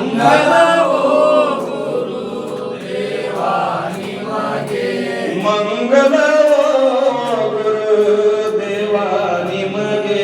ಮಂಗಲವೋ ಗುರು ದೇವಾ ನಿಮಗೆ ಮಂಗಲವೋ ಗುರು ದೇವಾ ನಿಮಗೆ